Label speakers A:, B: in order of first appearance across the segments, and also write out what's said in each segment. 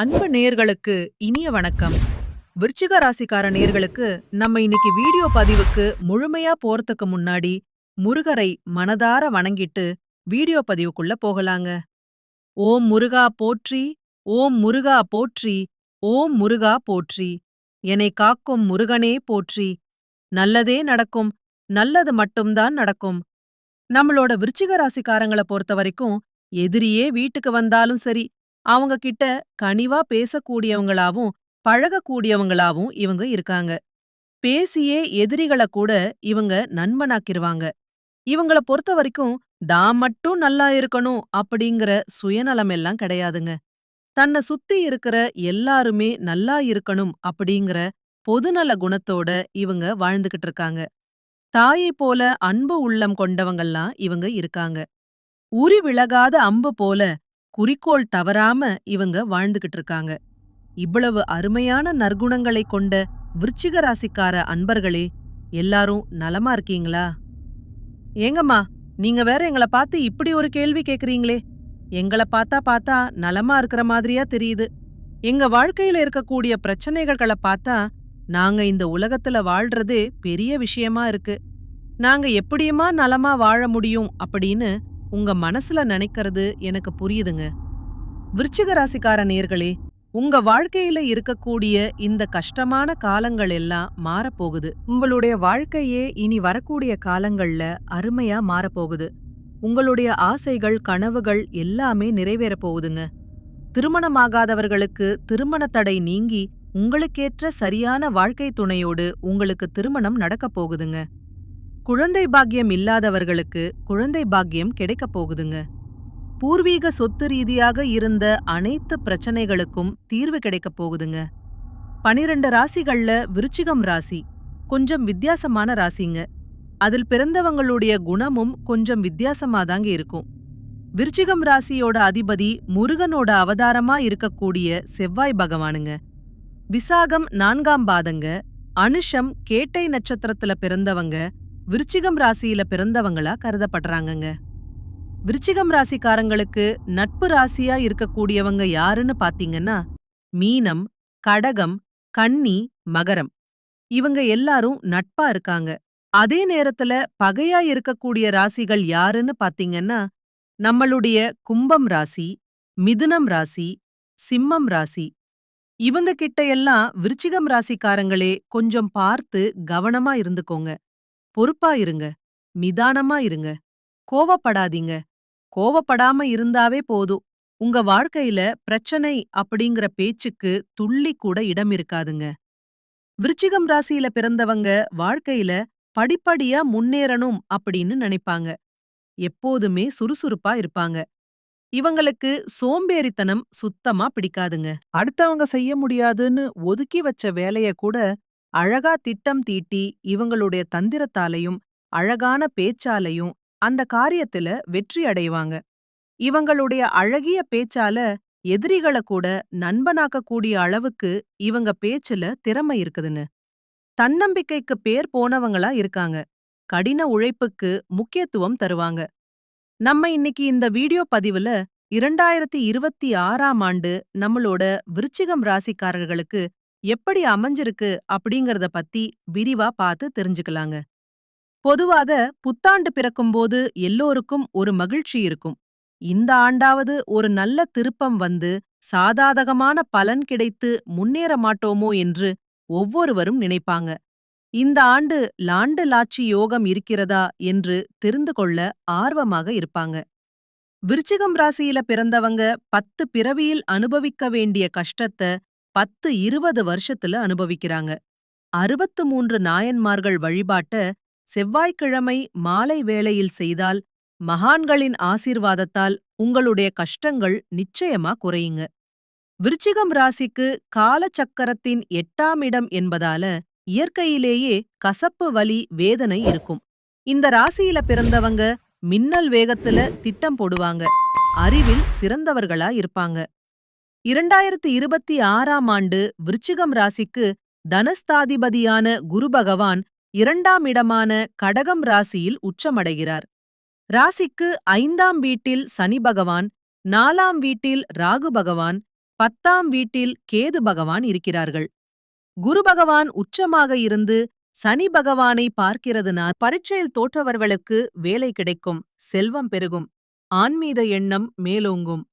A: அன்பு நேயர்களுக்கு இனிய வணக்கம். விருச்சிக ராசிக்கார நேர்களுக்கு நம்ம இன்னைக்கு வீடியோ பதிவுக்கு முழுமையா போறதுக்கு முன்னாடி முருகரை மனதார வணங்கிட்டு வீடியோ பதிவுக்குள்ள போகலாங்க. ஓம் முருகா போற்றி ஓம் முருகா போற்றி ஓம் முருகா போற்றி. என்னை காக்கும் முருகனே போற்றி. நல்லதே நடக்கும் நல்லது மட்டும்தான் நடக்கும். நம்மளோட விருச்சிக ராசிக்காரங்கள பொறுத்த வரைக்கும் எதிரியே வீட்டுக்கு வந்தாலும் சரி அவங்க கிட்ட கனிவா பேசக்கூடியவங்களாவும் பழகக்கூடியவங்களாவும் இவங்க இருக்காங்க. பேசியே எதிரிகள கூட இவங்க நண்பனாக்கிருவாங்க. இவங்கள பொறுத்த வரைக்கும் தான் மட்டும் நல்லா இருக்கணும் அப்படிங்கிற சுயநலம் எல்லாம் கிடையாதுங்க. தன்னை சுத்தி இருக்கிற எல்லாருமே நல்லா இருக்கணும் அப்படிங்கிற பொதுநல குணத்தோட இவங்க வாழ்ந்துகிட்டு இருக்காங்க தாயை போல அன்பு உள்ளம் கொண்டவங்கெல்லாம் இவங்க இருக்காங்க. உரி விலகாத அம்பு போல குறிக்கோள் தவறாம இவங்க வாழ்ந்துகிட்டு இருக்காங்க இவ்வளவு அருமையான நற்குணங்களை கொண்ட விருச்சிக ராசிக்கார அன்பர்களே எல்லாரும் நலமா இருக்கீங்களா? ஏங்கம்மா நீங்க வேற எங்கள பார்த்து இப்படி ஒரு கேள்வி கேக்குறீங்களே. எங்கள பார்த்தா பார்த்தா நலமா இருக்கிற மாதிரியா தெரியுது. எங்க வாழ்க்கையில இருக்கக்கூடிய பிரச்சனைகளை பார்த்தா நாங்க இந்த உலகத்துல வாழ்றதே பெரிய விஷயமா இருக்கு. நாங்க எப்படியுமா நலமா வாழ முடியும் அப்படின்னு உங்க மனசுல நினைக்கிறது எனக்கு புரியுதுங்க. விருச்சிக ராசிக்கார நேர்களே உங்க வாழ்க்கையில இருக்கக்கூடிய இந்த கஷ்டமான காலங்கள் எல்லாம் மாறப்போகுது. உங்களுடைய வாழ்க்கையே இனி வரக்கூடிய காலங்கள்ல அருமையா மாறப்போகுது. உங்களுடைய ஆசைகள் கனவுகள் எல்லாமே நிறைவேறப் போகுதுங்க. திருமணமாகாதவர்களுக்கு திருமண தடை நீங்கி உங்களுக்கேற்ற சரியான வாழ்க்கை துணையோடு உங்களுக்கு திருமணம் நடக்கப் போகுதுங்க. குழந்தை பாக்கியம் இல்லாதவர்களுக்கு குழந்தை பாக்கியம் கிடைக்கப் போகுதுங்க. பூர்வீக சொத்து ரீதியாக இருந்த அனைத்து பிரச்சனைகளுக்கும் தீர்வு கிடைக்கப் போகுதுங்க. பனிரெண்டு ராசிகள்ல விருச்சிகம் ராசி கொஞ்சம் வித்தியாசமான ராசிங்க. அதில் பிறந்தவங்களுடைய குணமும் கொஞ்சம் வித்தியாசமாதாங்க இருக்கும். விருச்சிகம் ராசியோட அதிபதி முருகனோட அவதாரமா இருக்கக்கூடிய செவ்வாய் பகவானுங்க. விசாகம் நான்காம் பாதங்க அனுஷம் கேட்டை நட்சத்திரத்துல பிறந்தவங்க விருச்சிகம் ராசியில பிறந்தவங்களா கருதப்படுறாங்கங்க. விருச்சிகம் ராசிக்காரங்களுக்கு நட்பு ராசியா இருக்கக்கூடியவங்க யாருன்னு பாத்தீங்கன்னா மீனம் கடகம் கன்னி மகரம். இவங்க எல்லாரும் நட்பா இருக்காங்க. அதே நேரத்துல பகையா இருக்கக்கூடிய ராசிகள் யாருன்னு பாத்தீங்கன்னா நம்மளுடைய கும்பம் ராசி மிதுனம் ராசி சிம்மம் ராசி. இவங்க கிட்ட எல்லாம் விருச்சிகம் ராசிக்காரங்களே கொஞ்சம் பார்த்து கவனமா இருந்துக்கோங்க. பொறுப்பா இருங்க. நிதானமா இருங்க. கோவப்படாதீங்க. கோவப்படாம இருந்தாவே போதும். உங்க வாழ்க்கையில பிரச்சனை அப்படிங்கிற பேச்சுக்கு துள்ளி கூட இடம் இருக்காதுங்க. விருச்சிகம் ராசியில பிறந்தவங்க வாழ்க்கையில படிப்படியா முன்னேறணும் அப்படின்னு நினைப்பாங்க. எப்போதுமே சுறுசுறுப்பா இருப்பாங்க. இவங்களுக்கு சோம்பேறித்தனம் சுத்தமா பிடிக்காதுங்க. அடுத்தவங்க செய்ய முடியாதுன்னு ஒதுக்கி வச்ச வேலைய கூட அழகா திட்டம் தீட்டி இவங்களுடைய தந்திரத்தாலையும் அழகான பேச்சாலையும் அந்த காரியத்துல வெற்றி அடைவாங்க. இவங்களுடைய அழகிய பேச்சால எதிரிகளை கூட நண்பனாக்கக்கூடிய அளவுக்கு இவங்க பேச்சுல திறமை இருக்குதுன்னு. தன்னம்பிக்கைக்கு பேர் போனவங்களா இருக்காங்க. கடின உழைப்புக்கு முக்கியத்துவம் தருவாங்க. நம்ம இன்னைக்கு இந்த வீடியோ பதிவுல இரண்டாயிரத்தி இருபத்தி ஆறாம் ஆண்டு நம்மளோட விருச்சிகம் ராசிக்காரர்களுக்கு எப்படி அமைஞ்சிருக்கு அப்படிங்கறத பத்தி விரிவா பார்த்து தெரிஞ்சுக்கலாங்க. பொதுவாக புத்தாண்டு பிறக்கும்போது எல்லோருக்கும் ஒரு மகிழ்ச்சி இருக்கும். இந்த ஆண்டாவது ஒரு நல்ல திருப்பம் வந்து சாதாதகமான பலன் கிடைத்து முன்னேற மாட்டோமோ என்று ஒவ்வொருவரும் நினைப்பாங்க. இந்த ஆண்டு லாண்டு லாட்சி யோகம் இருக்கிறதா என்று தெரிந்து கொள்ள ஆர்வமாக இருப்பாங்க. விருச்சிகம் ராசியில பிறந்தவங்க பத்து பிறவியில் அனுபவிக்க வேண்டிய கஷ்டத்த பத்து இருபது வருஷத்துல அனுபவிக்கிறாங்க. அறுபத்து மூன்று நாயன்மார்கள் வழிபாட்ட செவ்வாய்க்கிழமை மாலை வேளையில் செய்தால் மகான்களின் ஆசீர்வாதத்தால் உங்களுடைய கஷ்டங்கள் நிச்சயமா குறையுங்க. விருச்சிகம் ராசிக்கு காலச்சக்கரத்தின் எட்டாம் இடம் என்பதால இயற்கையிலேயே கசப்பு வலி வேதனை இருக்கும். இந்த ராசியில பிறந்தவங்க மின்னல் வேகத்துல திட்டம் போடுவாங்க. அறிவில் சிறந்தவர்களா இருப்பாங்க. இரண்டாயிரத்தி இருபத்தி ஆறாம் ஆண்டு விருச்சிகம் ராசிக்கு தனஸ்தாதிபதியான குரு பகவான் இரண்டாம் இடமான கடகம் ராசியில் உச்சமடைகிறார். ராசிக்கு ஐந்தாம் வீட்டில் சனி பகவான் நாலாம் வீட்டில் ராகு பகவான் பத்தாம் வீட்டில் கேது பகவான் இருக்கிறார்கள். குரு பகவான் உச்சமாக இருந்து சனி பகவானை பார்க்கிறதுனால் பரீட்சையில் தோற்றவர்களுக்கு வேலை கிடைக்கும் செல்வம் பெருகும் ஆன்மீக எண்ணம் மேலோங்கும்.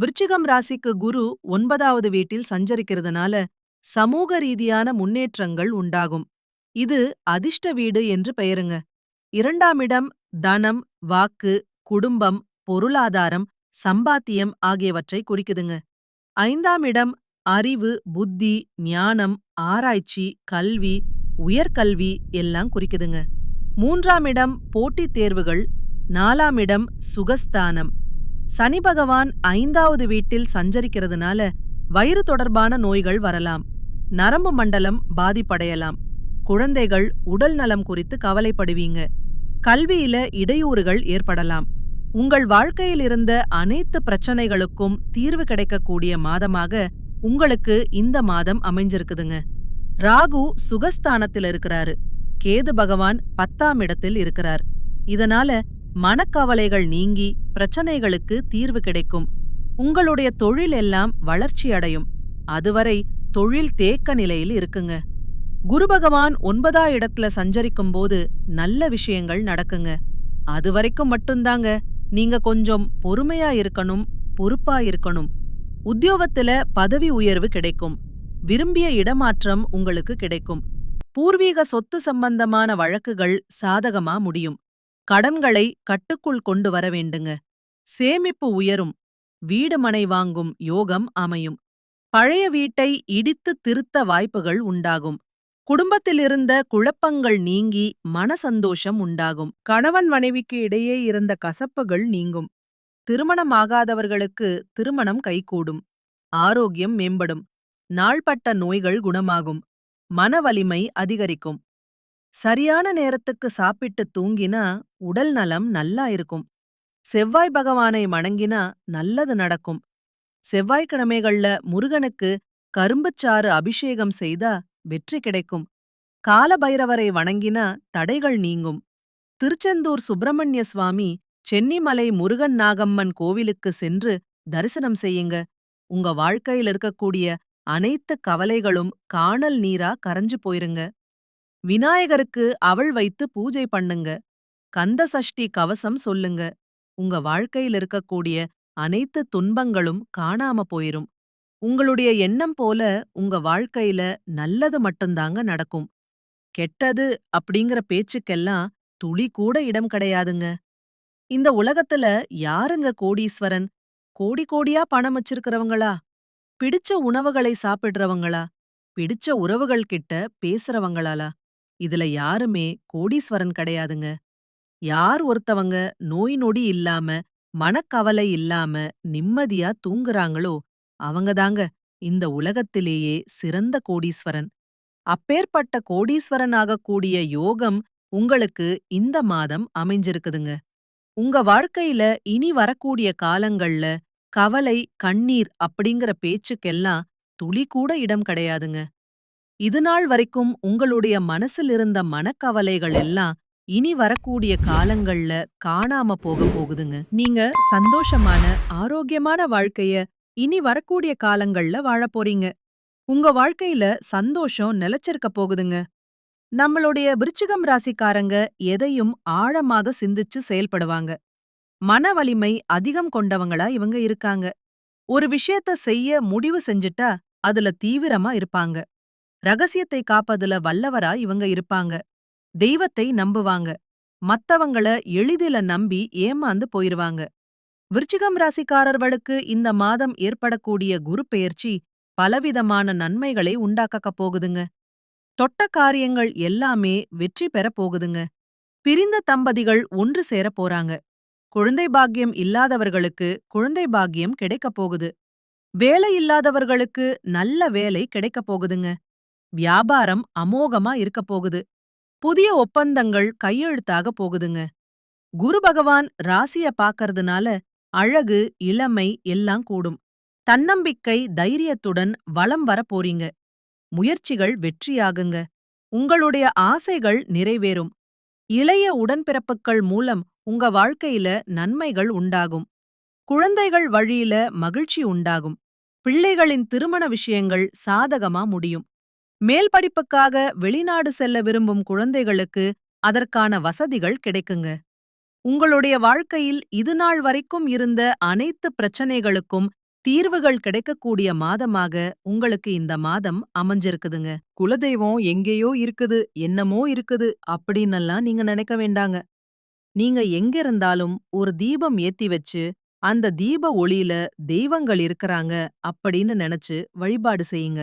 A: விருச்சிகம் ராசிக்கு குரு ஒன்பதாவது வீட்டில் சஞ்சரிக்கிறதுனால சமூக ரீதியான முன்னேற்றங்கள் உண்டாகும். இது அதிர்ஷ்ட வீடு என்று பெயருங்க. இரண்டாம் இடம் தனம் வாக்கு குடும்பம் பொருளாதாரம் சம்பாத்தியம் ஆகியவற்றை குறிக்குதுங்க. ஐந்தாம் இடம் அறிவு புத்தி ஞானம் ஆராய்ச்சி கல்வி உயர்கல்வி எல்லாம் குறிக்குதுங்க. மூன்றாம் இடம் போட்டித் தேர்வுகள் நாலாம் இடம் சுகஸ்தானம். சனி பகவான் ஐந்தாவது வீட்டில் சஞ்சரிக்கிறதுனால வயிறு தொடர்பான நோய்கள் வரலாம். நரம்பு மண்டலம் பாதிப்படையலாம். குழந்தைகள் உடல் நலம் குறித்து கவலைப்படுவீங்க. கல்வியில இடையூறுகள் ஏற்படலாம். உங்கள் வாழ்க்கையில் இருந்த அனைத்து பிரச்சனைகளுக்கும் தீர்வு கிடைக்கக்கூடிய மாதமாக உங்களுக்கு இந்த மாதம் அமைஞ்சிருக்குதுங்க. ராகு சுகஸ்தானத்தில் இருக்கிறாரு. கேது பகவான் பத்தாம் இடத்தில் இருக்கிறார். இதனால மனக்கவலைகள் நீங்கி பிரச்சனைகளுக்கு தீர்வு கிடைக்கும். உங்களுடைய தொழில் எல்லாம் வளர்ச்சி அடையும். அதுவரை தொழில் தேக்க நிலையில் இருக்குங்க. குரு பகவான் ஒன்பதா இடத்துல சஞ்சரிக்கும் போது நல்ல விஷயங்கள் நடக்குங்க. அது வரைக்கும் மட்டும்தாங்க. நீங்க கொஞ்சம் பொறுமையா இருக்கணும் பொறுப்பா இருக்கணும். உத்தியோகத்துல பதவி உயர்வு கிடைக்கும். விரும்பிய இடமாற்றம் உங்களுக்கு கிடைக்கும். பூர்வீக சொத்து சம்பந்தமான வழக்குகள் சாதகமா முடியும். கடன்களை கட்டுக்குள் கொண்டு வர வேண்டுங்க. சேமிப்பு உயரும். வீடு மனை வாங்கும் யோகம் அமையும். பழைய வீட்டை இடித்து திருத்த வாய்ப்புகள் உண்டாகும். குடும்பத்திலிருந்த குழப்பங்கள் நீங்கி மன சந்தோஷம் உண்டாகும். கணவன் மனைவிக்கு இடையே இருந்த கசப்புகள் நீங்கும். திருமணமாகாதவர்களுக்கு திருமணம் கைகூடும். ஆரோக்கியம் மேம்படும். நாள்பட்ட நோய்கள் குணமாகும். மன வலிமை அதிகரிக்கும். சரியான நேரத்துக்கு சாப்பிட்டு தூங்கினா உடல் நலம் நல்லா இருக்கும். செவ்வாய் பகவானை வணங்கினா நல்லது நடக்கும். செவ்வாய்க்கிழமைகள்ல முருகனுக்கு கரும்புச்சாறு அபிஷேகம் செய்தா வெற்றி கிடைக்கும். கால பைரவரை வணங்கினா தடைகள் நீங்கும். திருச்செந்தூர் சுப்பிரமணிய சுவாமி சென்னிமலை முருகன் நாகம்மன் கோவிலுக்கு சென்று தரிசனம் செய்யுங்க. உங்க வாழ்க்கையில் இருக்கக்கூடிய அனைத்து கவலைகளும் காணல் நீரா கரைஞ்சு போயிருங்க. விநாயகருக்கு அவள் வைத்து பூஜை பண்ணுங்க. கந்த சஷ்டி கவசம் சொல்லுங்க. உங்க வாழ்க்கையில் இருக்கக்கூடிய அனைத்து துன்பங்களும் காணாம போயிரும். உங்களுடைய எண்ணம் போல உங்க வாழ்க்கையில நல்லது மட்டும்தாங்க நடக்கும். கெட்டது அப்படிங்கிற பேச்சுக்கெல்லாம் துளி கூட இடம் கிடையாதுங்க. இந்த உலகத்துல யாருங்க கோடீஸ்வரன்? கோடி கோடியா பணம் வச்சிருக்கிறவங்களா? பிடிச்ச உணவுகளை சாப்பிடுறவங்களா? பிடிச்ச உறவுகள் கிட்ட பேசுறவங்களாலா? இதுல யாருமே கோடீஸ்வரன் கிடையாதுங்க. யார் ஒருத்தவங்க நோய் நொடி இல்லாம மனக்கவலை இல்லாம நிம்மதியா தூங்குறாங்களோ அவங்கதாங்க இந்த உலகத்திலேயே சிறந்த கோடீஸ்வரன். அப்பேற்பட்ட கோடீஸ்வரன் ஆகக்கூடிய யோகம் உங்களுக்கு இந்த மாதம் அமைஞ்சிருக்குதுங்க. உங்க வாழ்க்கையில இனி வரக்கூடிய காலங்கள்ல கவலை கண்ணீர் அப்படிங்கிற பேச்சுக்கெல்லாம் துளி கூட இடம் கிடையாதுங்க. இதுநாள் வரைக்கும் உங்களுடைய மனசில் இருந்த மனக்கவலைகள் எல்லாம் இனி வரக்கூடிய காலங்கள்ல காணாம போக போகுதுங்க. நீங்க சந்தோஷமான ஆரோக்கியமான வாழ்க்கைய இனி வரக்கூடிய காலங்கள்ல வாழப் போறீங்க. உங்க வாழ்க்கையில சந்தோஷம் நிலைச்சிருக்க போகுதுங்க. நம்மளுடைய விருச்சிகம் ராசிக்காரங்க எதையும் ஆழமாக சிந்திச்சு செயல்படுவாங்க. மன வலிமை அதிகம் கொண்டவங்களா இவங்க இருக்காங்க. ஒரு விஷயத்த செய்ய முடிவு செஞ்சுட்டா அதுல தீவிரமா இருப்பாங்க. ரகசியத்தை காப்பதுல வல்லவரா இவங்க இருப்பாங்க. தெய்வத்தை நம்புவாங்க. மத்தவங்கள எளிதில நம்பி ஏமாந்து போயிருவாங்க. விருச்சிகம் ராசிக்காரர்களுக்கு இந்த மாதம் ஏற்படக்கூடிய குரு பெயர்ச்சி பலவிதமான நன்மைகளை உண்டாக்கக்க போகுதுங்க. தொட்ட காரியங்கள் எல்லாமே வெற்றி பெறப் போகுதுங்க. பிரிந்த தம்பதிகள் ஒன்று சேரப் போறாங்க. குழந்தை பாக்கியம் இல்லாதவர்களுக்கு குழந்தை பாக்கியம் கிடைக்கப் போகுது. வேலை இல்லாதவர்களுக்கு நல்ல வேலை கிடைக்கப் போகுதுங்க. வியாபாரம் அமோகமா இருக்கப் போகுது. புதிய ஒப்பந்தங்கள் கையெழுத்தாக போகுதுங்க. குரு பகவான் ராசிய பாக்கறதுனால அழகு இளமை எல்லாம் கூடும். தன்னம்பிக்கை தைரியத்துடன் வளம் வர போறீங்க. முயற்சிகள் வெற்றியாகுங்க. உங்களுடைய ஆசைகள் நிறைவேறும். இளைய உடன்பிறப்புக்கள் மூலம் உங்க வாழ்க்கையில நன்மைகள் உண்டாகும். குழந்தைகள் வழியில மகிழ்ச்சி உண்டாகும். பிள்ளைகளின் திருமண விஷயங்கள் சாதகமா முடியும். மேல் படிப்புக்காக வெளிநாடு செல்ல விரும்பும் குழந்தைகளுக்கு அதற்கான வசதிகள் கிடைக்குங்க. உங்களுடைய வாழ்க்கையில் இதுநாள் வரைக்கும் இருந்த அனைத்து பிரச்சனைகளுக்கும் தீர்வுகள் கிடைக்கக்கூடிய மாதமாக உங்களுக்கு இந்த மாதம் அமைஞ்சிருக்குதுங்க. குலதெய்வம் எங்கேயோ இருக்குது என்னமோ இருக்குது அப்படின்னெல்லாம் நீங்க நினைக்க வேண்டாங்க. நீங்க எங்க இருந்தாலும் ஒரு தீபம் ஏத்தி வச்சு அந்த தீப ஒளியில தெய்வங்கள் இருக்கறாங்க அப்படின்னு நினைச்சு வழிபாடு செய்யுங்க.